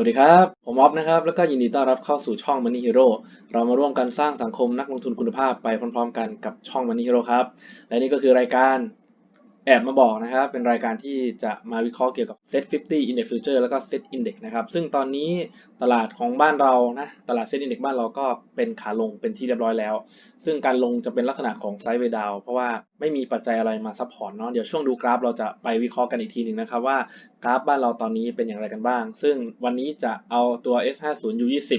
วัสดีครับ ผมออฟนะครับ แล้วก็ยินดีต้อนรับเข้าสู่ช่อง Money Hero เรามาร่วมกันสร้างสังคมนักลงทุนคุณภาพไปพร้อมๆ กันกับช่อง Money Hero ครับ และนี่ก็คือรายการ แอบมาบอกนะครับ เป็นรายการที่จะมาวิเคราะห์เกี่ยวกับ Set 50 Index Future แล้วก็ Set Index นะครับ ซึ่งตอนนี้ตลาดของบ้านเรานะ ตลาด Set Index บ้านเราก็เป็นขาลงเป็นที่เรียบร้อยแล้ว ซึ่งการลงจะเป็นลักษณะของไซด์เวดาวเพราะว่าไม่มีปัจจัยอะไรมาซัพพอร์ตเนาะ เดี๋ยวช่วงดูกราฟเราจะไปวิเคราะห์กันอีกทีหนึ่งนะครับว่ากราฟบ้านเราตอนนี้เป็นอย่างไรกันบ้าง ซึ่งวันนี้จะเอาตัว S50 U20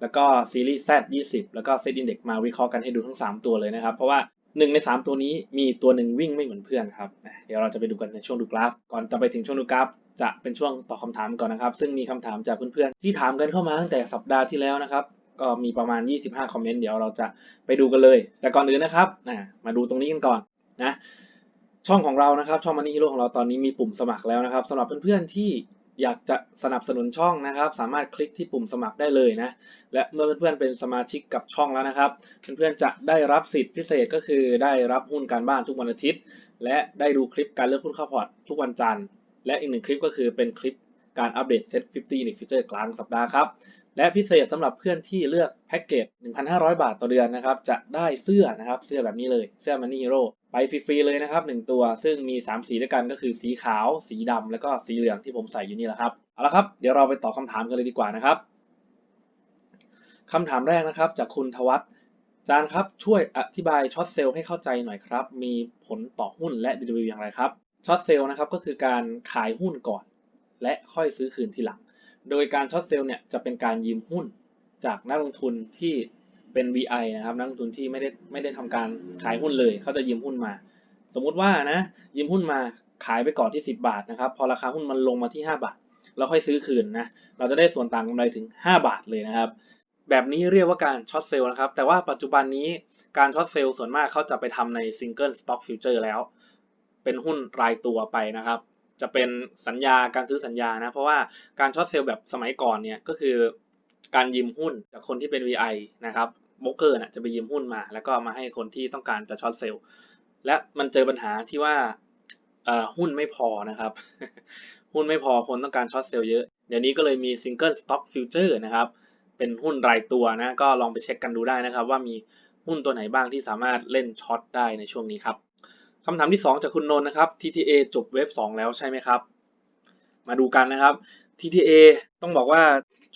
แล้วก็ซีรีส์ Z20 แล้วก็ Set Index มาวิเคราะห์กันให้ดูทั้ง 3 ตัวเลยนะครับ เพราะว่า หนึ่งใน3ตัวนี้มีตัวหนึ่งวิ่งไม่เหมือนเพื่อนครับ เดี๋ยวเราจะไปดูกันในช่วงดูกราฟ ก่อนจะไปถึงช่วงดูกราฟ จะเป็นช่วงตอบคำถามก่อนนะครับ ซึ่งมีคำถามจากเพื่อนๆที่ถามกันเข้ามาตั้งแต่สัปดาห์ที่แล้วนะครับ ก็มีประมาณ 25 คอมเมนต์ เดี๋ยวเราจะไปดูกันเลย แต่ก่อนอื่นนะครับ มาดูตรงนี้กันก่อนนะ ช่องของเรานะครับ ช่อง Money Hero ของเราตอนนี้มีปุ่มสมัครแล้วนะครับสำหรับเพื่อนๆที่ อยากจะสนับสนุนช่องนะครับ สามารถคลิกที่ปุ่มสมัครได้เลยนะ และเมื่อเพื่อนๆเป็นสมาชิกกับช่องแล้วนะครับ เพื่อนๆจะได้รับสิทธิพิเศษก็คือได้รับหุ้นการบ้านทุกวันอาทิตย์ และได้ดูคลิปการเลือกหุ้นเข้าพอร์ตทุกวันจันทร์ และอีกหนึ่งคลิปก็คือเป็นคลิปการอัปเดต Set 50 Index Future กลางสัปดาห์ครับ และพิเศษสำหรับเพื่อนที่เลือกแพ็กเกจ 1,500 บาทต่อเดือนนะครับ จะได้เสื้อนะครับ เสื้อแบบนี้เลย เสื้อ Money Hero ไปฟรีๆเลยนะครับ1ตัว ซึ่งมี 3 สีด้วยกันก็คือสีขาว สีดำแล้วก็สีเหลืองที่ผมใส่อยู่นี่แหละครับเอาละครับเดี๋ยวเราไปตอบคำถามกันเลยดีกว่านะครับคำถามแรกนะครับ จากคุณทวัตจารย์ครับช่วยอธิบายช็อตเซลล์ให้เข้าใจหน่อยครับ มีผลต่อหุ้นและ DW อย่างไรครับช็อตเซลล์นะครับก็คือการขายหุ้นก่อน และค่อยซื้อคืนทีหลัง โดยการช็อตเซลล์เนี่ยจะเป็นการยืมหุ้นจากนักลงทุนที่ เป็น VI นะครับนักลงทุนที่ไม่ได้ไม่ได้ทำการขายหุ้นเลยเขาจะยืมหุ้นมา สมมุติว่านะยืมหุ้นมาขายไปก่อนที่ 10 บาทนะครับพอราคาหุ้นมันลงมาที่ 5 บาท เราค่อยซื้อคืนนะเราจะได้ส่วนต่างกำไรถึง 5 บาทเลยนะครับ แบบนี้เรียกว่าการช็อตเซลล์นะครับ แต่ว่าปัจจุบันนี้การช็อตเซลล์ส่วนมากเขาจะไปทำในซิงเกิลสต็อกฟิวเจอร์แล้ว เป็นหุ้นรายตัวไปนะครับ จะเป็นสัญญาการซื้อสัญญานะเพราะว่าการช็อตเซลล์แบบสมัยก่อนเนี่ยก็คือการยืมหุ้นจากคนที่เป็น VI นะครับ โบรกเกอร์นะจะไปยืมหุ้นมา แล้วก็มาให้คนที่ต้องการจะช็อตเซลล์และมันเจอปัญหาที่ว่าหุ้นไม่พอนะครับ หุ้นไม่พอคนต้องการช็อตเซลล์เยอะ เดี๋ยวนี้ก็เลยมีซิงเกิลสต็อกฟิวเจอร์นะครับ เป็นหุ้นรายตัวนะ ก็ลองไปเช็คกันดูได้นะครับ ว่ามีหุ้นตัวไหนบ้างที่สามารถเล่นช็อตได้ในช่วงนี้ครับคำถามที่ 2 จากคุณนนท์นะครับ TTA จบเว็บ 2 แล้วใช่ไหมครับ มาดูกันนะครับ TTA ต้องบอกว่า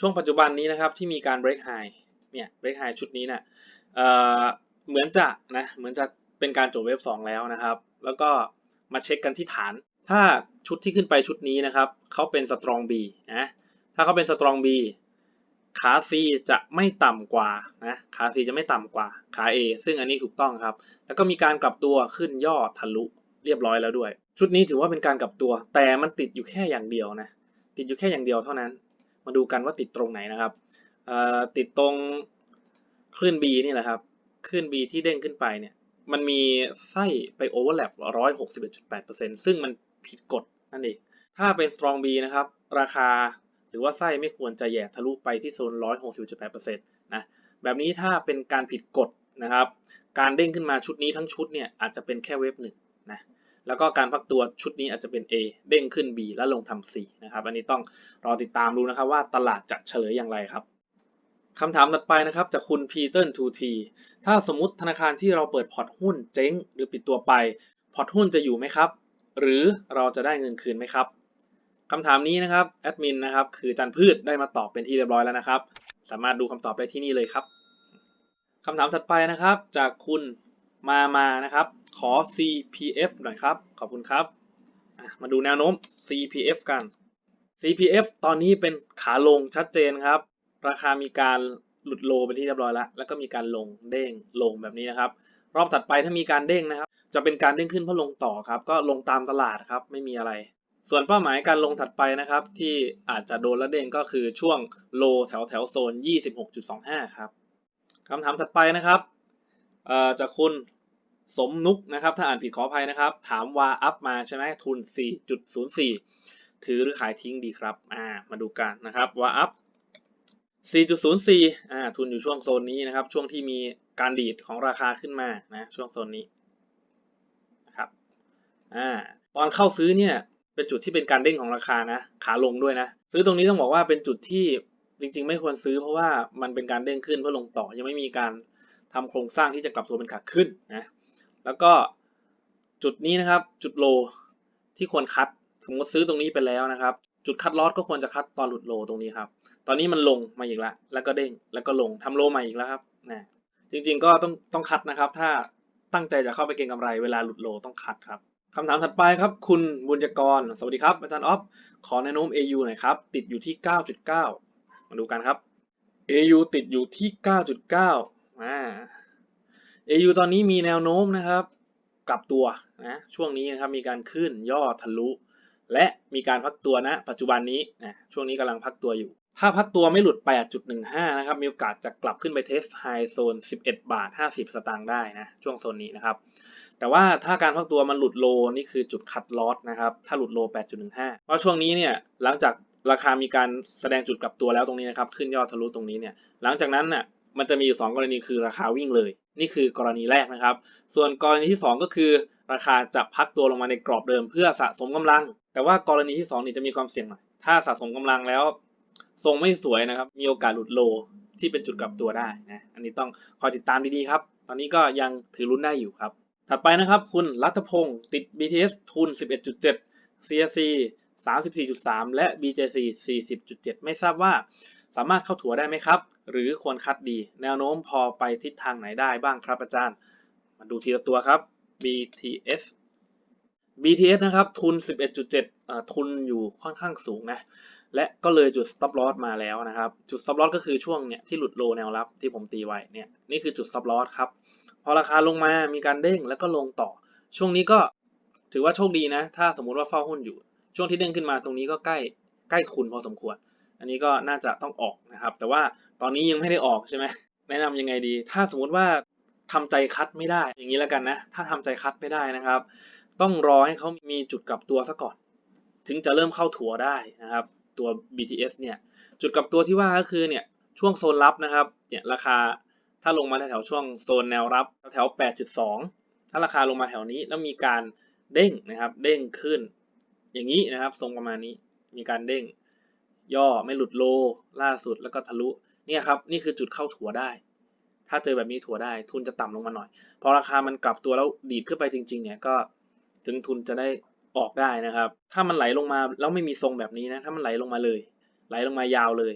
ช่วงปัจจุบันนี้นะครับที่มีการ break high เนี่ย break high ชุดนี้เนะี่ยเเหมือนจะนะเหมือนจะเป็นการจบเว็บ2แล้วนะครับ แล้วก็มาเช็คกันที่ฐาน ถ้าชุดที่ขึ้นไปชุดนี้นะครับเขาเป็น strong B นะถ้าเขาเป็น strong B ขา C จะไม่ต่ำกว่านะขา C จะไม่ต่ำกว่าขา A ซึ่งอันนี้ถูกต้องครับ แล้วก็มีการกลับตัวขึ้นย่อทะลุเรียบร้อยแล้วด้วย ชุดนี้ถือว่าเป็นการกลับตัว แต่มันติดอยู่แค่อย่างเดียวนะ ติดอยู่แค่อย่างเดียวเท่านั้น มาดูกันว่าติดตรงไหนนะครับ ติดตรงคลื่น B นี่แหละครับ คลื่น B ที่เด้งขึ้นไปเนี่ย มันมีไส้ไปโอเวอร์แลป161.8%ซึ่งมันผิดกฎนั่นเอง ถ้าเป็น strong B นะครับ ราคาหรือว่าไส้ไม่ควรจะแย่ทะลุไปที่โซน 160.8%นะ แบบนี้ถ้าเป็นการผิดกฎนะครับ การเด้งขึ้นมาชุดนี้ทั้งชุดเนี่ยอาจจะเป็นแค่เวฟหนึ่งนะ แล้วก็การพักตัวชุดนี้อาจจะเป็น A เด้งขึ้น B แล้วลงทำ C นะครับ อันนี้ต้องรอติดตามดูนะครับว่าตลาดจะเฉลยอย่างไรครับ คำถามถัดไปนะครับจากคุณ Peter 2T ถ้าสมมติธนาคารที่เราเปิดพอร์ตหุ้นเจ๊ง หรือปิดตัวไป พอร์ตหุ้นจะอยู่ไหมครับ หรือเราจะได้เงินคืนไหมครับคำถามนี้นะครับแอดมินนะครับคือจันพืชได้มาตอบเป็นที่เรียบร้อยแล้วนะครับ สามารถดูคำตอบได้ที่นี่เลยครับคำถามถัดไปนะครับจากคุณมามานะครับ ขอ CPF หน่อยครับ ขอบคุณครับ มาดูแนวโน้ม CPF กัน CPF ตอนนี้เป็นขาลงชัดเจนครับ ราคามีการหลุดโลเป็นที่เรียบร้อยแล้ว แล้วก็มีการลงเด้งลงแบบนี้นะครับ รอบถัดไปถ้ามีการเด้งนะครับ จะเป็นการเด้งขึ้นเพื่อลงต่อครับ ก็ลงตามตลาดครับ ไม่มีอะไร ส่วนเป้าหมายการลงถัดไปนะครับ ที่อาจจะโดนและเด้งก็คือช่วงโลแถวแถวโซน 26.25 ครับคำถามถัดไปนะครับจากคุณสมนุกนะครับ ถ้าอ่านผิดขออภัยนะครับ ถามว่าอัพมาใช่ไหมทุน 4.04 ถือหรือขายทิ้งดีครับ อ่า มาดูกันนะครับว่าอัพ 4.04 อ่า ทุนอยู่ช่วงโซนนี้นะครับ ช่วงที่มีการดีดของราคาขึ้นมา นะ ช่วงโซนนี้นะครับ อ่า ตอนเข้าซื้อเนี่ย เป็นจุดที่เป็นการเด้งของราคานะ ขาลงด้วยนะ ซื้อตรงนี้ต้องบอกว่าเป็นจุดที่จริง ๆ ไม่ควรซื้อเพราะว่ามันเป็นการเด้งขึ้นเพื่อลงต่อ ยังไม่มีการทำโครงสร้างที่จะกลับตัวเป็นขาขึ้นนะ แล้วก็จุดนี้นะครับ จุดโลที่ควรคัด สมมติซื้อตรงนี้ไปแล้วนะครับ จุดคัดลอสก็ควรจะคัดตอนหลุดโลตรงนี้ครับ ตอนนี้มันลงมาอีกแล้วแล้วก็เด้ง แล้วก็ลงทำโลใหม่อีกแล้วครับนะจริงๆก็ต้องต้องคัดนะครับ ถ้าตั้งใจจะเข้าไปเก็งกำไรเวลาหลุดโลต้องคัดครับคำถามถัดไปครับ คุณบุญจกร สวัสดีครับ อาจารย์ออฟ ขอแนวโน้ม AU หน่อยครับ ติดอยู่ที่ 9.9 มาดูกันครับ AU ติดอยู่ที่ 9.9อ่า AU ตอนนี้มีแนวโน้มนะครับ กลับตัวนะช่วงนี้นะครับมีการขึ้นย่อทะลุ และมีการพักตัวนะปัจจุบันนี้นะช่วงนี้กำลังพักตัวอยู่ ถ้าพักตัวไม่หลุด 8.15 นะครับ มีโอกาสจะกลับขึ้นไปเทสไฮโซน 11 บาท 50 สตางค์ได้นะ ช่วงโซนนี้นะครับ แต่ว่าถ้าการพักตัวมันหลุดโลนี่คือจุดคัดลอสนะครับ ถ้าหลุดโล 8.15 เพราะช่วงนี้เนี่ย หลังจากราคามีการแสดงจุดกลับตัวแล้วตรงนี้นะครับ ขึ้นยอดทะลุตรงนี้เนี่ย หลังจากนั้นน่ะ มันจะมีอยู่ 2 กรณีคือราคาวิ่งเลย นี่คือกรณีแรกนะครับ ส่วนกรณีที่ 2 ก็คือ ราคาจะพักตัวลงมาในกรอบเดิม เพื่อสะสมกำลัง แต่ว่ากรณีที่2นี่จะมีความเสี่ยงหน่อย ถ้าสะสมกำลังแล้ว ทรงไม่สวยนะครับ มีโอกาสหลุดโลที่เป็นจุดกลับตัวได้นะ อันนี้ต้องคอยติดตามดีๆครับ ตอนนี้ก็ยังถือรุ่นได้อยู่ครับ ถัดไปนะครับ คุณรัตพงศ์ติด BTS ทุน 11.7 CSC 34.3 และ BJC 40.7 ไม่ทราบว่าสามารถเข้าถัวได้ไหมครับ หรือควรคัดดี แนวโน้มพอไปทิศทางไหนได้บ้างครับอาจารย์ มาดูทีละตัวครับ BTS BTS นะครับ ทุน 11.7 ทุนอยู่ค่อนข้างสูงนะ และก็เลยจุด stop loss มาแล้วนะครับ จุด stop loss ก็คือช่วงเนี่ยที่หลุดโลแนวรับที่ผมตีไว้เนี่ยนี่คือจุด stop loss ครับ พอราคาลงมามีการเด้งแล้วก็ลงต่อ ช่วงนี้ก็ถือว่าโชคดีนะ ถ้าสมมุติว่าเฝ้าหุ้นอยู่ ช่วงที่เด้งขึ้นมาตรงนี้ก็ใกล้ใกล้ทุนพอสมควร อันนี้ก็น่าจะต้องออกนะครับ แต่ว่าตอนนี้ยังไม่ได้ออกใช่ไหมแนะนำยังไงดี ถ้าสมมติว่าทำใจคัดไม่ได้อย่างนี้แล้วกันนะ ถ้าทำใจคัดไม่ได้นะครับ ต้องรอให้เขามีจุดกลับตัวซะก่อน ถึงจะเริ่มเข้าถัวได้นะครับ ตัว BTS เนี่ยจุดกลับตัวที่ว่าก็คือเนี่ยช่วงโซนรับนะครับเนี่ยราคาถ้าลงมาแถวช่วงโซนแนวรับแถว 8.2 ถ้าราคาลงมาแถวนี้แล้วมีการเด้งนะครับเด้งขึ้น อย่างนี้นะครับทรงประมาณนี้มีการเด้ง ย่อไม่หลุดโลล่าสุดแล้วก็ทะลุเนี่ยครับนี่คือจุดเข้าถัวได้ ถ้าเจอแบบนี้ถัวได้ ทุนจะต่ำลงมาหน่อย พอราคามันกลับตัวแล้วดีดขึ้นไปจริงๆเนี่ยก็ถึงทุนจะได้ ออกได้นะครับ ถ้ามันไหลลงมาแล้วไม่มีทรงแบบนี้นะ ถ้ามันไหลลงมาเลย ไหลลงมายาวเลย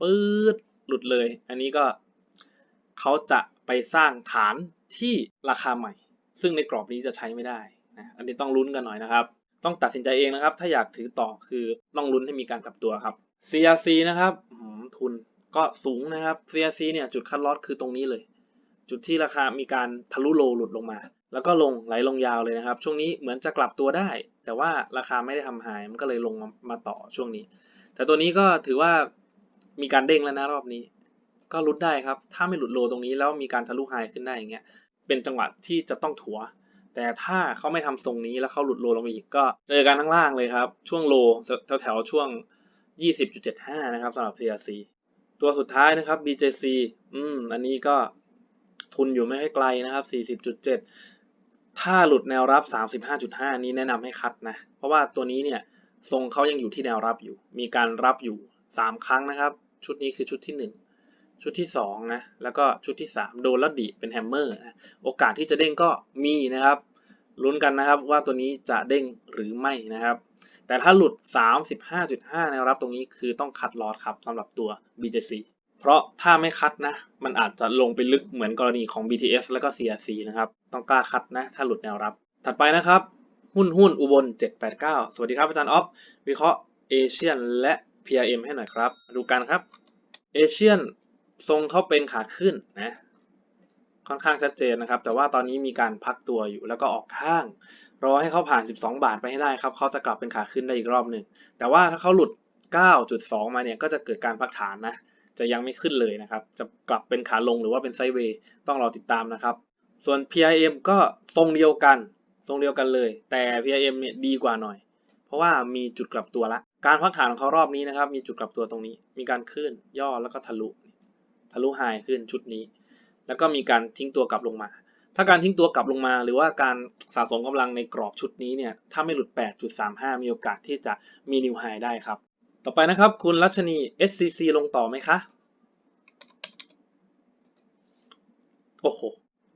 ปื๊ดหลุดเลย อันนี้ก็เขาจะไปสร้างฐานที่ราคาใหม่ ซึ่งในกรอบนี้จะใช้ไม่ได้นะอันนี้ต้องลุ้นกันหน่อยนะครับ ต้องตัดสินใจเองนะครับ ถ้าอยากถือต่อคือต้องลุ้นให้มีการกลับตัวครับ CRC นะครับหืมทุนก็สูงนะครับ CRC เนี่ยจุดคัดลอสคือตรงนี้เลย จุดที่ราคามีการทะลุโลหลุดลงมา แล้วก็ลงไหลลงยาวเลยนะครับ ช่วงนี้เหมือนจะกลับตัวได้ แต่ว่าราคาไม่ได้ทำหายมันก็เลยลงมาต่อช่วงนี้ แต่ตัวนี้ก็ถือว่ามีการเด้งแล้วนะรอบนี้ ก็ลุ้นได้ครับ ถ้าไม่หลุดโลตรงนี้แล้วมีการทะลุไฮขึ้นได้อย่างเงี้ยเป็นจังหวะที่จะต้องถัว แต่ถ้าเขาไม่ทำทรงนี้แล้วเขาหลุดโลลงไปอีกก็เจอกันข้างล่างเลยครับ ช่วงโลแถวแถวๆช่วง 20.75 นะครับสำหรับ CRC ตัวสุดท้ายนะครับ BJC อืม อันนี้ก็ทุนอยู่ไม่ค่อยไกลนะครับ 40.7 ถ้าหลุดแนวรับ 35.5 นี้แนะนำให้คัดนะ เพราะว่าตัวนี้เนี่ยทรงเขายังอยู่ที่แนวรับอยู่ มีการรับอยู่ 3 ครั้งนะครับ ชุดนี้คือชุดที่ 1 ชุดที่2นะ แล้วก็ชุดที่ 3 โดนแล้วดีดเป็นแฮมเมอร์นะ โอกาสที่จะเด้งก็มีนะครับลุ้นกันนะครับว่าตัวนี้จะเด้งหรือไม่นะครับ แต่ถ้าหลุด 35.5 แนวรับตรงนี้คือต้องคัดลอสครับสำหรับตัว BJC เพราะถ้าไม่คัดนะ มันอาจจะลงไปลึกเหมือนกรณีของ BTS แล้วก็ CRC นะครับ ต้องกล้าคัดนะ ถ้าหลุดแนวรับ ถัดไปนะครับ หุ้นหุ้นอุบล 789 สวัสดีครับอาจารย์ออฟ วิเคราะห์เอเชียนและ PRM ให้หน่อยครับ ดูกันครับ เอเชียนทรงเขาเป็นขาขึ้นนะ ค่อนข้างชัดเจนนะครับ แต่ว่าตอนนี้มีการพักตัวอยู่แล้วก็ออกข้าง รอให้เขาผ่าน 12 บาทไปให้ได้ครับ เขาจะกลับเป็นขาขึ้นได้อีกรอบหนึ่ง แต่ว่าถ้าเขาหลุด 9.2 มาเนี่ย ก็จะเกิดการพักฐานนะ จะยังไม่ขึ้นเลยนะครับ จะกลับเป็นขาลงหรือว่าเป็นไซด์เวย์ต้องรอติดตามนะครับ ส่วน PIM ก็ทรงเดียวกัน ทรงเดียวกันเลย แต่ PIM เนี่ยดีกว่าหน่อย เพราะว่ามีจุดกลับตัวละ การพักฐานของเขารอบนี้นะครับ มีจุดกลับตัวตรงนี้ มีการขึ้นย่อแล้วก็ทะลุ ทะลุไฮขึ้นชุดนี้ แล้วก็มีการทิ้งตัวกลับลงมา ถ้าการทิ้งตัวกลับลงมา หรือว่าการสะสมกำลังในกรอบชุดนี้เนี่ย ถ้าไม่หลุด 8.35 มีโอกาสที่จะมีนิวไฮได้ครับ ต่อไปนะครับ คุณรัชนี SCC ลงต่อไหมคะ โอ้โห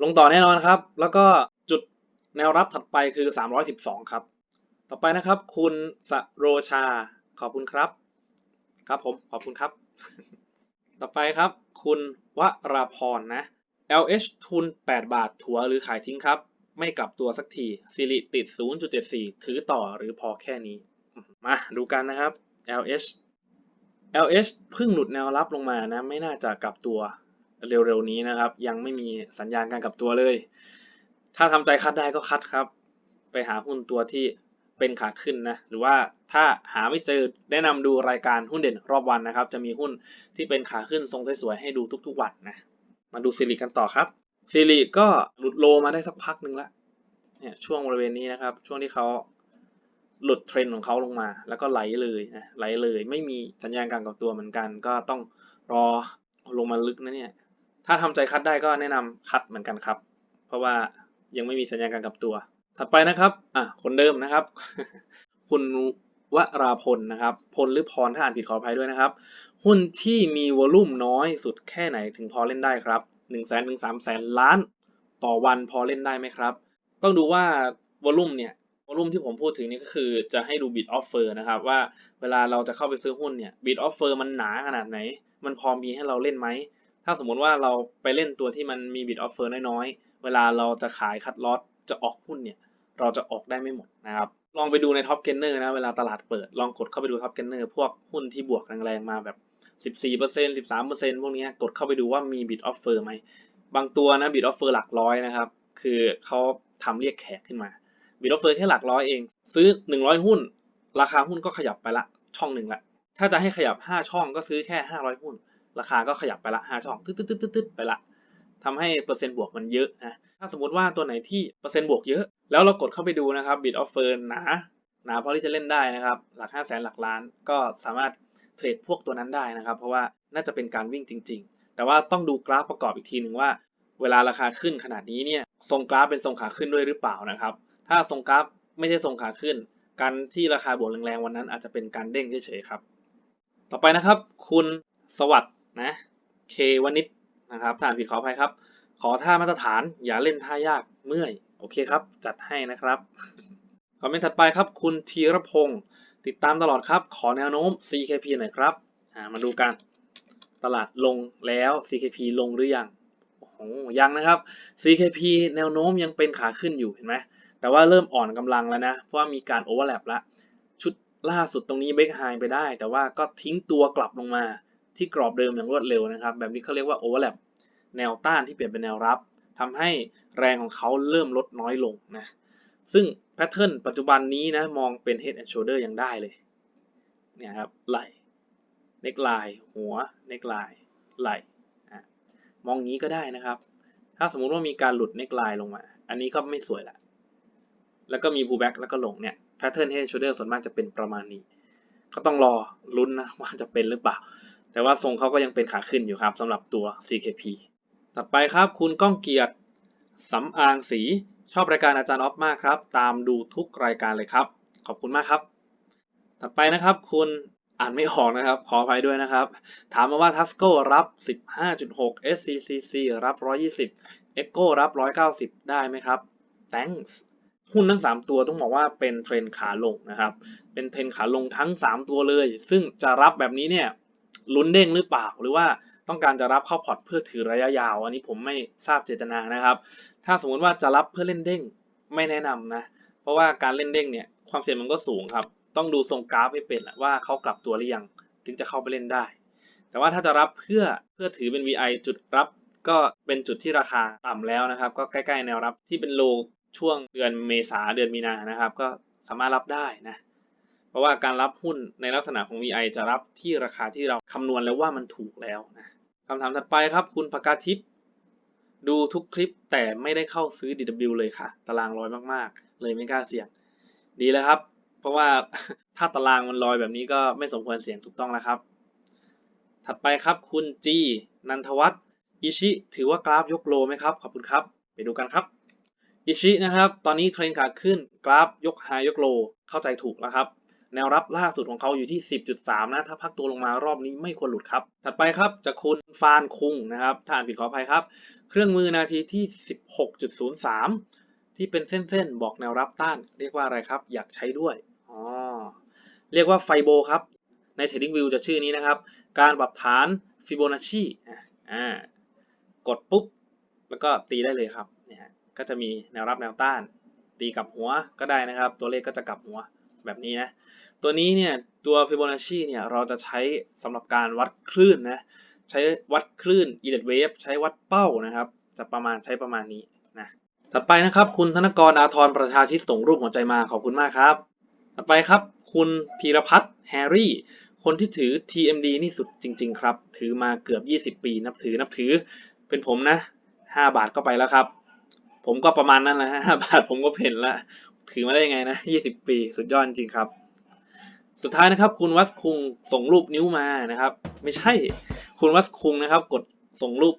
ลงต่อแน่นอนครับ แล้วก็จุดแนวรับถัดไปคือ 312 ครับ ต่อไปนะครับ คุณสโรชา ขอบคุณครับ ครับผม ขอบคุณครับ ต่อไปครับ คุณวราพรนะ LH ทุน 8 บาท ถัวหรือขายทิ้งครับ ไม่กลับตัวสักทีซิริติด 0.74 ถือต่อหรือพอแค่นี้ มาดูกันนะครับ LH LH เพิ่งหลุดแนวรับลงมานะไม่น่าจะกลับตัวเร็วๆนี้นะครับ ยังไม่มีสัญญาณการกลับตัวเลย ถ้าทำใจคัดได้ก็คัดครับ ไปหาหุ้นตัวที่เป็นขาขึ้นนะหรือว่าถ้าหาไม่เจอแนะนำดูรายการหุ้นเด่นรอบวันนะครับ จะมีหุ้นที่เป็นขาขึ้นทรงสวยๆให้ดูทุกๆวันนะมาดูซิริกันต่อครับซิริก็หลุดโลมาได้สักพักหนึ่งละเนี่ยช่วงบริเวณนี้นะครับ ช่วงที่เขา หลุดเทรนด์ของเขาลงมา แล้วก็ไหลเลยนะไหลเลย ไม่มีสัญญาณการกลับตัวเหมือนกัน ก็ต้องรอลงมาลึกนะเนี่ยถ้าทำใจคัดได้ก็แนะนำคัดเหมือนกันครับ เพราะว่ายังไม่มีสัญญาณการกลับตัว ถัดไปนะครับอะคนเดิมนะครับ คุณวราพลนะครับ พลหรือพรถ้าอ่านผิดขออภัยด้วยนะครับ หุ้นที่มีวอลุ่มน้อยสุดแค่ไหนถึงพอเล่นได้ครับ1นึ่งแสนถึงสามแสนล้าน ต่อวันพอเล่นได้ไหมครับ ต้องดูว่าวอลุ่มเนี่ย อลุ่มที่ผมพูดถึงนี่ก็คือจะให้ดูบิดออฟเฟอร์นะครับ ว่าเวลาเราจะเข้าไปซื้อหุ้นเนี่ยบิดออฟเฟอร์มันหนาขนาดไหน มันพอมีให้เราเล่นไหม ถ้าสมมุติว่าเราไปเล่นตัวที่มันมีบิดออฟเฟอร์น้อยๆ เวลาเราจะขายคัดลอตจะออกหุ้นเนี่ย เราจะออกได้ไม่หมดนะครับ ลองไปดูในท็อปเกนเนอร์นะเวลาตลาดเปิด ลองกดเข้าไปดูท็อปเกนเนอร์พวกหุ้นที่บวกแรงๆมาแบบ14% 13%พวกนี้กดเข้าไปดูว่ามีบิดออฟเฟอร์ไหมบางตัวนะบิดออฟเฟอร์หลักร้อยนะครับคือเขาทำเรียกแขกขึ้นมา บิดออฟเฟอร์แค่หลักร้อยเอง ซื้อ 100 หุ้น ราคาหุ้นก็ขยับไปละช่องหนึ่งละ ถ้าจะให้ขยับ 5 ช่องก็ซื้อแค่ 500 หุ้น ราคาก็ขยับไปละ 5 ช่องตึ๊ดตึ๊ดตึ๊ดตึ๊ดไปละทำให้เปอร์เซ็นต์บวกมันเยอะนะ ถ้าสมมติว่าตัวไหนที่เปอร์เซ็นต์บวกเยอะ แล้วเรากดเข้าไปดูนะครับบิดออฟเฟอร์หนาหนาพอที่จะเล่นได้นะครับ หลัก 5 0 0แสนหลักล้าน ก็สามารถเทรดพวกตัวนั้นได้นะครับ เพราะว่าน่าจะเป็นการวิ่งจริง ๆ แต่ว่าต้องดูกราฟประกอบอีกทีหนึ่งว่า เวลาราคาขึ้นขนาดนี้เนี่ยทรงกราฟเป็นทรงขาขึ้นด้วยหรือเปล่านะครับ ถ้าทรงกราฟไม่ใช่ทรงขาขึ้น การที่ราคาบวกแรงๆวันนั้นอาจจะเป็นการเด้งเฉยๆครับ ต่อไปนะครับ คุณสวัสด์นะเควนิชนะครับถ้าอ่านผิดขออภัยครับ ขอท่ามาตรฐานอย่าเล่นท่ายากเมื่อย โอเคครับ จัดให้นะครับคอมเมนต์ถัดไปครับ คุณธีรพงศ์ติดตามตลอดครับ ขอแนวโน้ม CKP หน่อยครับมาดูกัน ตลาดลงแล้ว CKP ลงหรือยังโอ้ยังนะครับ CKP แนวโน้มยังเป็นขาขึ้นอยู่เห็นไหม แต่ว่าเริ่มอ่อนกำลังแล้วนะ เพราะว่ามีการโอเวอร์แลปละ ชุดล่าสุดตรงนี้เบรกไฮไปได้ แต่ว่าก็ทิ้งตัวกลับลงมาที่กรอบเดิมอย่างรวดเร็วนะครับ แบบนี้เขาเรียกว่าโอเวอร์แลปแนวต้านที่เปลี่ยนเป็นแนวรับทำให้แรงของเขาเริ่มลดน้อยลงนะ ซึ่งแพทเทิร์นปัจจุบันนี้นะมองเป็น head and shoulder ยังได้เลย เนี่ยครับไหล neck line หัว neck line ไหลอ่มองงี้ก็ได้นะครับ ถ้าสมมุติว่ามีการหลุด neck line ลงมา อันนี้ก็ไม่สวยละ แล้วก็มี pullback แล้วก็ลงเนี่ย pattern head and shoulder ส่วนมากจะเป็นประมาณนี้ ก็ต้องรอลุ้นนะว่าจะเป็นหรือเปล่า แต่ว่าทรงเขาก็ยังเป็นขาขึ้นอยู่ครับสำหรับตัว CKP ต่อไปครับคุณก้องเกียรติสำอางสีชอบรายการอาจารย์ออฟมากครับ ตามดูทุกรายการเลยครับ ขอบคุณมากครับ ต่อไปนะครับ คุณอ่านไม่ออกนะครับ ขออภัยด้วยนะครับ ถามมาว่า Tasco รับ 15.6 SCCC รับ 120 Echo รับ 190 ได้ไหมครับ thanks หุ้นทั้ง 3 ตัวต้องบอกว่าเป็นเทรนขาลงนะครับ เป็นเทรนขาลงทั้ง 3 ตัวเลย ซึ่งจะรับแบบนี้เนี่ยลุ้นเด้งหรือเปล่า หรือว่าต้องการจะรับเข้าพอร์ตเพื่อถือระยะยาว อันนี้ผมไม่ทราบเจตนานะครับ ถ้าสมมติว่าจะรับเพื่อเล่นเด้งไม่แนะนำนะ เพราะว่าการเล่นเด้งเนี่ยความเสี่ยงมันก็สูงครับ ต้องดูทรงกราฟให้เป็นว่าเขากลับตัวหรือยังถึงจะเข้าไปเล่นได้ แต่ว่าถ้าจะรับเพื่อเพื่อถือเป็น VI จุดรับก็เป็นจุดที่ราคาต่ำแล้วนะครับ ก็ใกล้ ๆ แนวรับที่เป็นโล ช่วงเดือนเมษาเดือนมีนานะครับ ก็สามารถรับได้นะ เพราะว่าการรับหุ้นในลักษณะของ VI จะรับที่ราคาที่เราคำนวณแล้วว่ามันถูกแล้วนะคำถามถัดไปครับ คุณปากาทิพย์ดูทุกคลิปแต่ไม่ได้เข้าซื้อ DW เลยค่ะ ตารางลอยมากๆ เลยไม่กล้าเสี่ยง ดีแล้วครับ เพราะว่าถ้าตารางมันลอยแบบนี้ก็ไม่สมควรเสี่ยงถูกต้องแล้วครับ ถัดไปครับคุณจีนันทวัฒน์อิชิ ถือว่ากราฟยกโลไหมครับ ขอบคุณครับ ไปดูกันครับ อิชินะครับ ตอนนี้เทรนขาขึ้นกราฟยกไฮยกโลเข้าใจถูกแล้วครับ แนวรับล่าสุดของเขาอยู่ที่ 10.3 นะ ถ้าพักตัวลงมารอบนี้ไม่ควรหลุดครับ ถัดไปครับจากคุณฟานคุงนะครับถ้าอ่านผิดขออภัยครับ เครื่องมือนาทีที่ 16.03 ที่เป็นเส้นๆ บอกแนวรับต้าน เรียกว่าอะไรครับ อยากใช้ด้วยอ๋อเรียกว่าไฟโบครับ ใน Trading View จะชื่อนี้นะครับ การปรับฐานฟิโบนัชชีอ่ากดปุ๊บ แล้วก็ตีได้เลยครับเนี่ย ก็จะมีแนวรับแนวต้าน ตีกลับหัวก็ได้นะครับ ตัวเลขก็จะกลับหัวแบบนี้นะ ตัวนี้เนี่ยตัวฟิโบนัชชีเนี่ยเราจะใช้สำหรับการวัดคลื่นนะ ใช้วัดคลื่น e d wave ใช้วัดเป้านะครับ จะประมาณใช้ประมาณนี้นะ ถัดไปนะครับ คุณธนกรอาทรประชาชิตส่งรูปหัวใจมาขอบคุณมากครับต่อไปครับ คุณพีรพัฒน์แฮร์รี่ คนที่ถือ TMD นี่สุดจริง ๆ ครับ ถือมาเกือบ 20 ปี นับถือนับถือเป็นผมนะ 5 บาทก็ไปแล้วครับ ผมก็ประมาณนั้นแหละฮะ5บาทผมก็เห็นละ ถือมาได้ยังไงนะ20ปี สุดยอดจริงครับ สุดท้ายนะครับคุณวัสคุงส่งรูปนิ้วมานะครับ ไม่ใช่ คุณวัสคุงนะครับ กดส่งรูป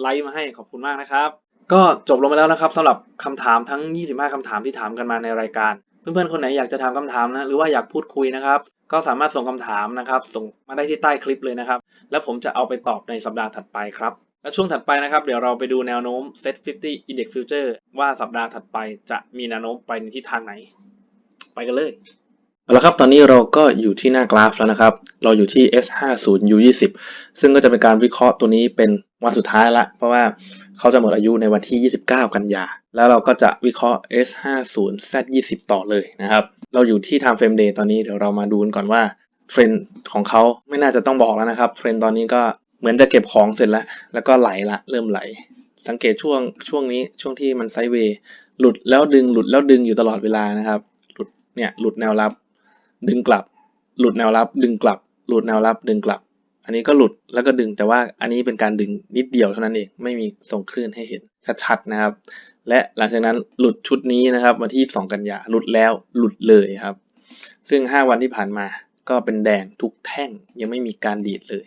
ไลค์มาให้ขอบคุณมากนะครับ ก็จบลงไปแล้วนะครับสำหรับคำถามทั้ง 25คำถามที่ถามกันมาในรายการเพื่อนๆ คนไหนอยากจะถามคำถามนะหรือว่าอยากพูดคุยนะครับ ก็สามารถส่งคำถามนะครับ ส่งมาได้ที่ใต้คลิปเลยนะครับ แล้วผมจะเอาไปตอบในสัปดาห์ถัดไปครับ และช่วงถัดไปนะครับ เดี๋ยวเราไปดูแนวโน้ม Set 50 Index Future ว่าสัปดาห์ถัดไปจะมีแนวโน้มไปในทิศทางไหน ไปกันเลยเอาละครับตอนนี้เราก็อยู่ที่หน้ากราฟแล้วนะครับ เราอยู่ที่ S50 U20 ซึ่งก็จะเป็นการวิเคราะห์ตัวนี้เป็นวันสุดท้ายละ เพราะว่าเขาจะหมดอายุในวันที่ 29 กันยา แล้วเราก็จะวิเคราะห์ S50 Z20 ต่อเลยนะครับ เราอยู่ที่ Time Frame Day ตอนนี้เดี๋ยวเรามาดูกันก่อนว่าเทรนด์ของเขาไม่น่าจะต้องบอกแล้วนะครับเทรนด์ตอนนี้ก็ เหมือนจะเก็บของเสร็จแล้ว แล้วก็ไหลละ เริ่มไหล สังเกตช่วงช่วงนี้ช่วงที่มันไซเวย์หลุดแล้วดึงหลุดแล้วดึงอยู่ตลอดเวลานะครับหลุดเนี่ยหลุดแนวรับ ดึงกลับ หลุดแนวรับ ดึงกลับ หลุดแนวรับ ดึงกลับ อันนี้ก็หลุดแล้วก็ดึงแต่ว่าอันนี้เป็นการดึงนิดเดียวเท่านั้นเองไม่มีส่งคลื่นให้เห็นชัดๆนะครับ และหลังจากนั้นหลุดชุดนี้นะครับวันที่22กันยาหลุดแล้วหลุดเลยครับ ซึ่ง 5 วันที่ผ่านมาก็เป็นแดงทุกแท่งยังไม่มีการดีดเลย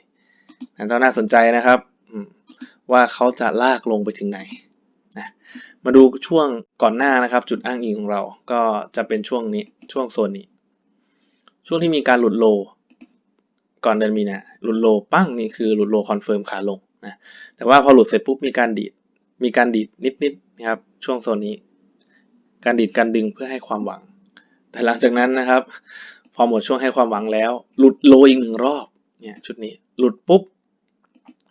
นั่นต้องน่าสนใจนะครับว่าเขาจะลากลงไปถึงไหนนะมาดูช่วงก่อนหน้านะครับ จุดอ้างอิงของเราก็จะเป็นช่วงนี้ช่วงโซนนี้ ช่วงที่มีการหลุดโล ก่อนเดือนมีนาหลุดโลปั้งนี่คือหลุดโลคอนเฟิร์มขาลงนะแต่ว่าพอหลุดเสร็จปุ๊บมีการดีดมีการดีดนิดๆนะครับ ช่วงโซนนี้ การดีดการดึงเพื่อให้ความหวัง แต่หลังจากนั้นนะครับ พอหมดช่วงให้ความหวังแล้ว หลุดโลอีกหนึ่งรอบ เนี่ยชุดนี้หลุดปุ๊บ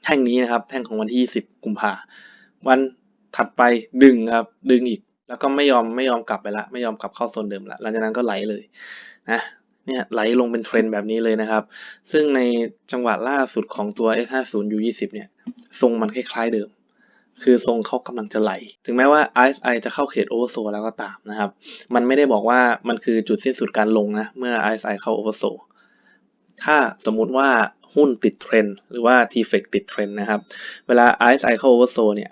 แท่งนี้นะครับ แท่งของวันที่ 20 กุมภาวันถัดไปดึงครับ ดึงอีก แล้วก็ไม่ยอมไม่ยอมกลับไปละ ไม่ยอมกลับเข้าโซนเดิมละหลังจากนั้นก็ไหลเลยนะเนี่ยไหลลงเป็นเทรนด์แบบนี้เลยนะครับ ซึ่งในจังหวะล่าสุดของตัว S50 U20 เนี่ย ทรงมันคล้ายๆเดิม คือทรงเขากำลังจะไหล ถึงแม้ว่า RSI จะเข้าเขต Oversold แล้วก็ตามนะครับ มันไม่ได้บอกว่ามันคือจุดสิ้นสุดการลงนะ เมื่อ RSI เข้า Oversold ถ้าสมมุติว่าหุ้นติดเทรนด์หรือว่า TFX ติดเทรนด์นะครับ เวลา RSI เข้า Oversold เนี่ย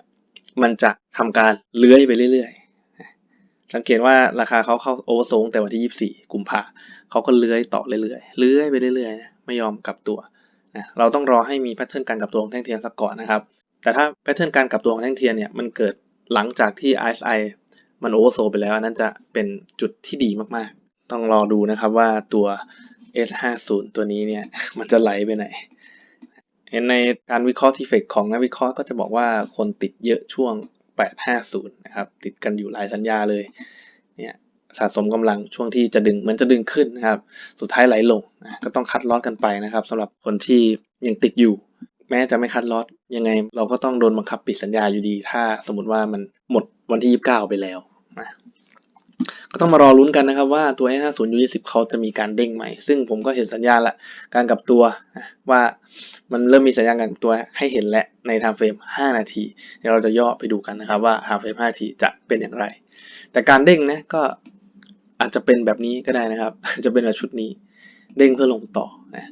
มันจะทำการเลื้อยไปเรื่อยๆ สังเกตว่าราคาเขาเข้า Oversold ตั้งแต่วันที่ 24 กุมภาเขาก็เลื้อยต่อเรื่อยๆ เลื้อยไปเรื่อยๆนะไม่ยอมกลับตัวนะเราต้องรอให้มีแพทเทิร์นการกลับตัวของแท่งเทียนสักก่อนนะครับ แต่ถ้าแพทเทิร์นการกลับตัวของแท่งเทียนเนี่ย มันเกิดหลังจากที่ RSI มันโอเวอร์โซไปแล้วอันนั้นจะเป็นจุดที่ดีมากๆ ต้องรอดูนะครับว่าตัว S50 ตัวนี้เนี่ย มันจะไหลไปไหนเห็นในการวิเคราะห์ที่เฟกของนักวิเคราะห์ก็จะบอกว่าคนติดเยอะช่วง 850 นะครับ ติดกันอยู่หลายสัญญาเลยเนี่ยสะสมกำลังช่วงที่จะดึงเหมือนจะดึงขึ้นนะครับ สุดท้ายไหลลงนะก็ต้องคัดลอสกันไปนะครับสำหรับคนที่ยังติดอยู่ แม้จะไม่คัดลอสยังไง เราก็ต้องโดนบังคับปิดสัญญาอยู่ดี ถ้าสมมติว่ามันหมดวันที่ 29 ไปแล้ว ก็ต้องมารอลุ้นกันนะครับว่าตัว S50 U20 เขาจะมีการเด้งใหม่ซึ่งผมก็เห็นสัญญาณละ การกลับตัวว่ามันเริ่มมีสัญญาณการกลับตัวให้เห็นและใน time frame 5 นาที เดี๋ยวเราจะย่อไปดูกันนะครับว่า time frame 5 นาทีจะเป็นอย่างไร แต่การเด้งนะก็อาจจะเป็นแบบนี้ก็ได้นะครับ จะเป็นแบบชุดนี้ เด้งเพื่อลงต่อนะ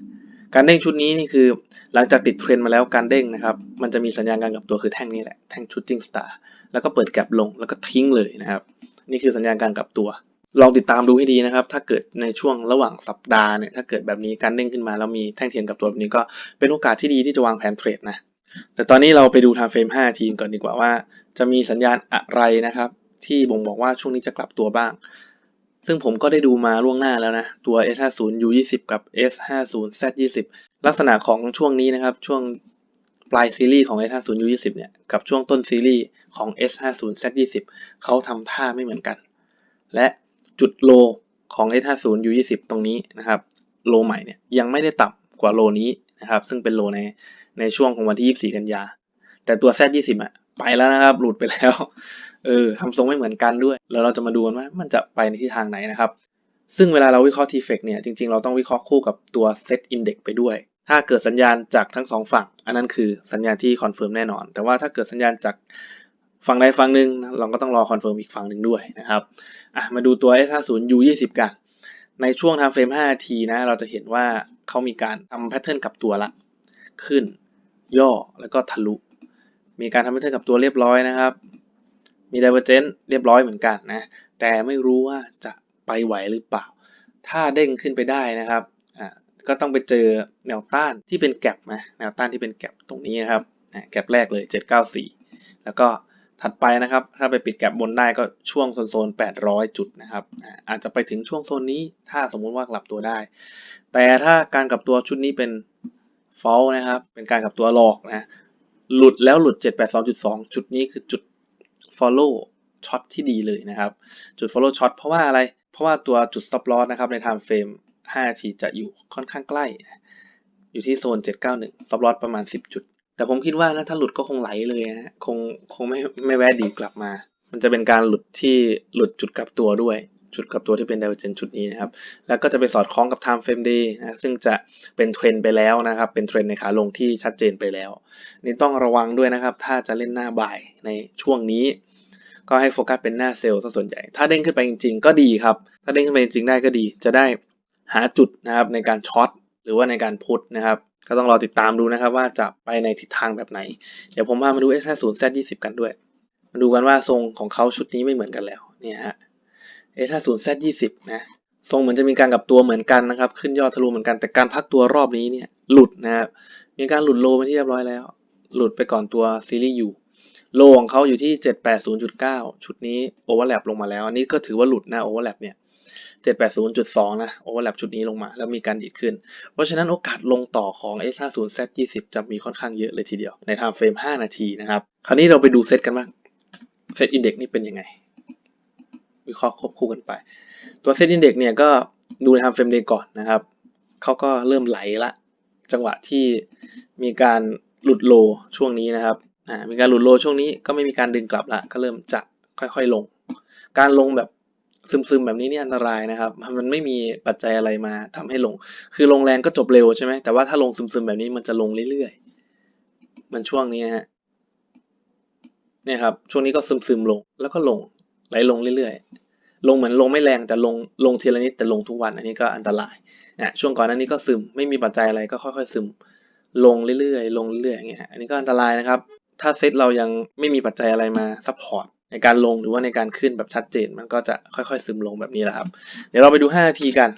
การเด้งชุดนี้นี่คือหลังจากติดเทรนมาแล้วการเด้งนะครับ มันจะมีสัญญาณการกลับตัวคือแท่งนี้แหละ แท่งชุดจิงสตาร์แล้วก็เปิดแกลบลงแล้วก็ทิ้งเลยนะครับ นี่คือสัญญาณการกลับตัว ลองติดตามดูให้ดีนะครับ ถ้าเกิดในช่วงระหว่างสัปดาห์เนี่ยถ้าเกิดแบบนี้การเด้งขึ้นมาแล้วมีแท่งเทียนกลับตัวแบบนี้ก็เป็นโอกาสที่ดีที่จะวางแผนเทรดนะแต่ตอนนี้เราไปดู time frame 5นาทีก่อนดีกว่าว่า จะมีสัญญาณอะไรนะครับ ที่บ่งบอกว่าช่วงนี้จะกลับตัวบ้าง ซึ่งผมก็ได้ดูมาล่วงหน้าแล้วนะ ตัว S50 U20 กับ S50 Z20 ลักษณะของช่วงนี้นะครับ ช่วง ปลายซีรีส์ของ S50 U20 เนี่ยกับช่วงต้นซีรีส์ของ S50 Z20 เขาทำท่าไม่เหมือนกัน และจุดโลของ S50 U20 ตรงนี้นะครับโลใหม่เนี่ยยังไม่ได้ต่ำกว่าโลนี้นะครับซึ่งเป็นโลในในช่วงของวันที่ 24 กันยา แต่ตัว Z20 อะไปแล้วนะครับ หลุดไปแล้ว เออทำทรงไม่เหมือนกันด้วย แล้วเราจะมาดูกันว่ามันจะไปในทิศทางไหนนะครับ ซึ่งเวลาเราวิเคราะห์ T-Fex เนี่ย จริงๆ เราต้องวิเคราะห์คู่กับตัว Set Index ไปด้วย ถ้าเกิดสัญญาณจากทั้งสองฝั่ง อันนั้นคือสัญญาณที่คอนเฟิร์มแน่นอน แต่ว่าถ้าเกิดสัญญาณจากฝั่งใดฝั่งหนึ่งเราก็ต้องรอคอนเฟิร์มอีกฝั่งหนึ่งด้วยนะครับอะมาดูตัว S50 U20 กัน ในช่วง time frame 5นาทีนะเราจะเห็นว่าเขามีการทำแพทเทิร์นกับตัวละขึ้น ย่อแล้วก็ทะลุ มีการทำแพทเทิร์นกับตัวเรียบร้อยนะครับ มี divergence เรียบร้อยเหมือนกันนะแต่ไม่รู้ว่าจะไปไหวหรือเปล่า ถ้าเด้งขึ้นไปได้นะครับ ก็ต้องไปเจอแนวต้านที่เป็นแก็บนะแนวต้านที่เป็นแก็บตรงนี้นะครับแก็บแรกเลย 794 แล้วก็ถัดไปนะครับ ถ้าไปปิดแก็บบนได้ก็ช่วงโซน800 จุดนะครับ อาจจะไปถึงช่วงโซนนี้ถ้าสมมุติว่ากลับตัวได้ แต่ถ้าการกลับตัวชุดนี้เป็น fall นะครับ เป็นการกลับตัวหลอกนะ หลุดแล้วหลุด 782.2 จุดนี้คือจุด follow ช็อตที่ดีเลยนะครับ จุด follow ช็อตเพราะว่าอะไร เพราะว่าตัวจุด stop loss นะครับใน time frame 5 นาทีจะอยู่ค่อนข้างใกล้ อยู่ที่โซน 791 stop loss ประมาณ 10 จุด แต่ผมคิดว่านะถ้าหลุดก็คงไหลเลยฮะคงคงไม่ไม่แวะดีกลับมา มันจะเป็นการหลุดที่หลุดจุดกลับตัวด้วย จุดกลับตัวที่เป็น d i v e r g e n จุดนี้นะครับ แล้วก็จะไปสอดคล้องกับ time frame day นะซึ่งจะเป็นเทรนไปแล้วนะครับ เป็นเทรนในขาลงที่ชัดเจนไปแล้ว นี่ต้องระวังด้วยนะครับ ถ้าจะเล่นหน้าบ่ายในช่วงนี้ก็ให้โฟกัสเป็นหน้าเซลล์ซะส่วนใหญ่ ถ้าเด้งขึ้นไปจริงๆ ก็ดีครับ ถ้าเด้งขึ้นไปจริงๆ ได้ก็ดี จะได้ หาจุดนะครับในการช็อตหรือว่าในการพุทนะครับ ก็ต้องรอติดตามดูนะครับ ว่าจะไปในทิศทางแบบไหน เดี๋ยวผมพามาดู S50 Z20 กันด้วย มาดูกันว่าทรงของเขาชุดนี้ไม่เหมือนกันแล้วเนี่ยฮะ S50 Z20 นะทรงเหมือนจะมีการกลับตัวเหมือนกันนะครับ ขึ้นยอดทะลุเหมือนกันแต่การพักตัวรอบนี้เนี่ยหลุดนะครับมีการหลุดโลไปที่เรียบร้อยแล้ว หลุดไปก่อนตัวซีรีส์ U โลของเขาอยู่ที่ 780.9 ชุดนี้โอเวอร์แลปลงมาแล้ว อันนี้ก็ถือว่าหลุดนะโอเวอร์แลปเนี่ย 780.2 นะโอเวอร์แลปชุดนี้ลงมา แล้วมีการดีดขึ้น เพราะฉะนั้นโอกาสลงต่อของ S50 Z20 จะมีค่อนข้างเยอะเลยทีเดียว ใน time frame 5นาทีนะครับ คราวนี้เราไปดูเซตกันบ้างเซตอินเด็กซ์นี่เป็นยังไง วิเคราะห์ควบคู่กันไป ตัวเซตอินเด็กซ์เนี่ยก็ดูใน time frame day ก่อนนะครับเขาก็เริ่มไหลละ จังหวะที่มีการหลุดโลช่วงนี้นะครับอ่ามีการหลุดโลช่วงนี้ก็ไม่มีการดึงกลับละก็เริ่มจะค่อยๆลง การลงแบบ ซึมๆแบบนี้นี่อันตรายนะครับ มันไม่มีปัจจัยอะไรมาทำให้ลง คือลงแรงก็จบเร็วใช่ไหมแต่ว่าถ้าลงซึมๆแบบนี้มันจะลงเรื่อยๆ มันช่วงนี้ฮะเนี่ยครับช่วงนี้ก็ซึมๆลงแล้วก็ลงไหลลงเรื่อยๆ ลงเหมือนลงไม่แรงแต่ลงลงทีละนิดแต่ลงทุกวันอันนี้ก็อันตรายนะช่วงก่อนหน้านี้ก็ซึมไม่มีปัจจัยอะไรก็ค่อยๆซึมลงเรื่อยๆลงเรื่อยๆอย่างเงี้ยอันนี้ก็อันตรายนะครับ ถ้าเซตเรายังไม่มีปัจจัยอะไรมาซัพพอร์ต ในการลงหรือว่าในการขึ้นแบบชัดเจนมันก็จะค่อยๆ ซึมลงแบบนี้แหละครับ เดี๋ยวเราไปดู 5 นาทีกัน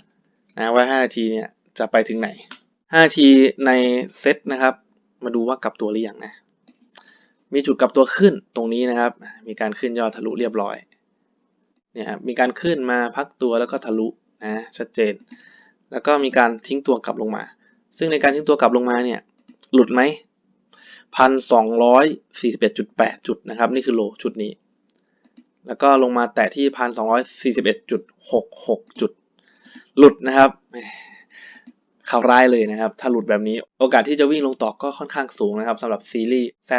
นะว่า 5 นาทีเนี่ยจะไปถึงไหน 5 นาทีในเซตนะครับ มาดูว่ากลับตัวหรือยังนะ มีจุดกลับตัวขึ้นตรงนี้นะครับ มีการขึ้นยอดทะลุเรียบร้อยเนี่ยครับมีการขึ้นมาพักตัวแล้วก็ทะลุนะชัดเจน แล้วก็มีการทิ้งตัวกลับลงมา ซึ่งในการทิ้งตัวกลับลงมาเนี่ยหลุดไหมพันสองร้อยสี่สิบเอ็ดจุดแปดจุดนะครับ นี่คือโลชุดนี้ แล้วก็ลงมาแตะที่พันสองร้อยสี่สิบเอ็ดจุดหกหกจุด หลุดนะครับข่าวร้ายเลยนะครับ ถ้าหลุดแบบนี้โอกาสที่จะวิ่งลงต่อก็ค่อนข้างสูงนะครับสำหรับซีรีส์ Z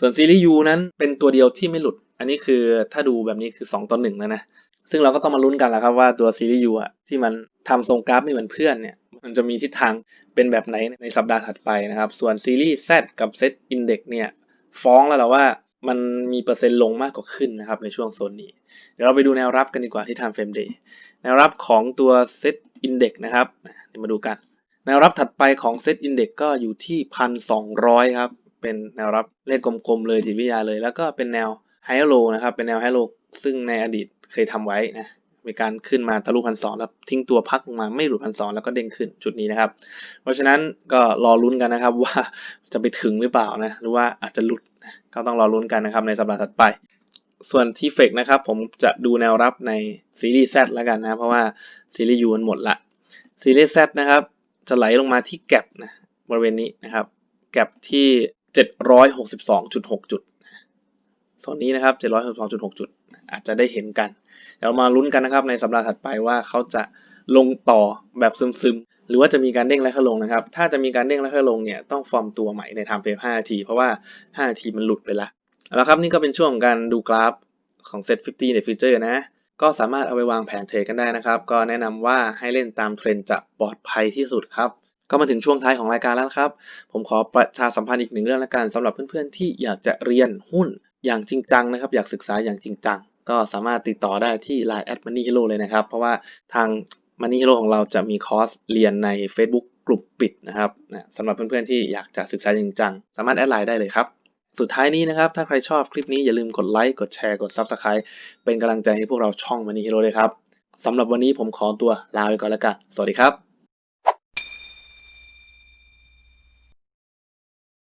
ส่วนซีรีส์ U นั้นเป็นตัวเดียวที่ไม่หลุด อันนี้คือถ้าดูแบบนี้คือ 2ต่อ1แล้วนะ ซึ่งเราก็ต้องมาลุ้นกันแหละครับว่าตัวซีรีส์ U อะที่มันทำทรงกราฟไม่เหมือนเพื่อนเนี่ย มันจะมีทิศทางเป็นแบบไหนในสัปดาห์ถัดไปนะครับ ส่วนซีรีส์ Z กับ Set Index เนี่ยฟ้องแล้วแหละว่า มันมีเปอร์เซ็นต์ลงมากกว่าขึ้นนะครับในช่วงโซนนี้ เดี๋ยวเราไปดูแนวรับกันดีกว่าที่ Time Frame Day แนวรับของตัว Set Index นะครับเดี๋ยวมาดูกัน แนวรับถัดไปของ Set Index ก็อยู่ที่1,200ครับ เป็นแนวรับเลขกลมๆเลยจิตวิทยาเลย แล้วก็เป็นแนว High Low นะครับ เป็นแนว High Low ซึ่งในอดีตเคยทำไว้นะ มีการขึ้นมาทะลุพันสองแล้วทิ้งตัวพักลงมาไม่หลุดพันสองแล้วก็เด้งขึ้นจุดนี้นะครับ เพราะฉะนั้นก็รอลุ้นกันนะครับ ว่าจะไปถึงหรือเปล่านะหรือว่าอาจจะหลุดก็ต้องรอลุ้นกันนะครับในสัปดาห์ถัดไป ส่วนที่เฟกนะครับผมจะดูแนวรับในซีรีส์ Z แล้วกันนะเพราะว่าซีรีส์ U มันหมดละซีรีส์ Z นะครับจะไหลลงมาที่แกลบนะบริเวณนี้นะครับแกลบที่ 762.6 จุดโซนนี้นะครับ 762.6 จุด อาจจะได้เห็นกัน เดี๋ยวเรามาลุ้นกันนะครับในสัปดาห์ถัดไปว่าเขาจะลงต่อแบบซึมๆ หรือว่าจะมีการเด้งและค่อยลงนะครับ ถ้าจะมีการเด้งและค่อยลงเนี่ยต้องฟอร์มตัวใหม่ใน time frame 5นาที เพราะว่า 5 นาทีมันหลุดไปละแล้วครับนี่ก็เป็นช่วงของการดูกราฟของ Set 50ในฟิวเจอร์นะ ก็สามารถเอาไปวางแผนเทรดกันได้นะครับ ก็แนะนำว่าให้เล่นตามเทรนด์จะปลอดภัยที่สุดครับก็มาถึงช่วงท้ายของรายการแล้วครับ ผมขอประชาสัมพันธ์อีกหนึ่งเรื่องละกันสำหรับเพื่อนๆที่อยากจะเรียนหุ้นอย่างจริงจังนะครับ อยากศึกษาอย่างจริงจัง ก็สามารถติดต่อได้ที่ Line at Money Hero เลยนะครับ เพราะว่าทาง Money Hero ของเราจะมีคอร์สเรียนใน Facebook กลุ่มปิดนะครับสำหรับเพื่อนๆที่อยากจะศึกษาจริงจังสามารถแอดไลน์ได้เลยครับ สุดท้ายนี้นะครับ ถ้าใครชอบคลิปนี้อย่าลืมกดไลค์กดแชร์กด Subscribe เป็นกำลังใจให้พวกเราช่อง Money Hero เลยครับสำหรับวันนี้ผมขอตัวลาไปก่อนแล้วกัน สวัสดีครับ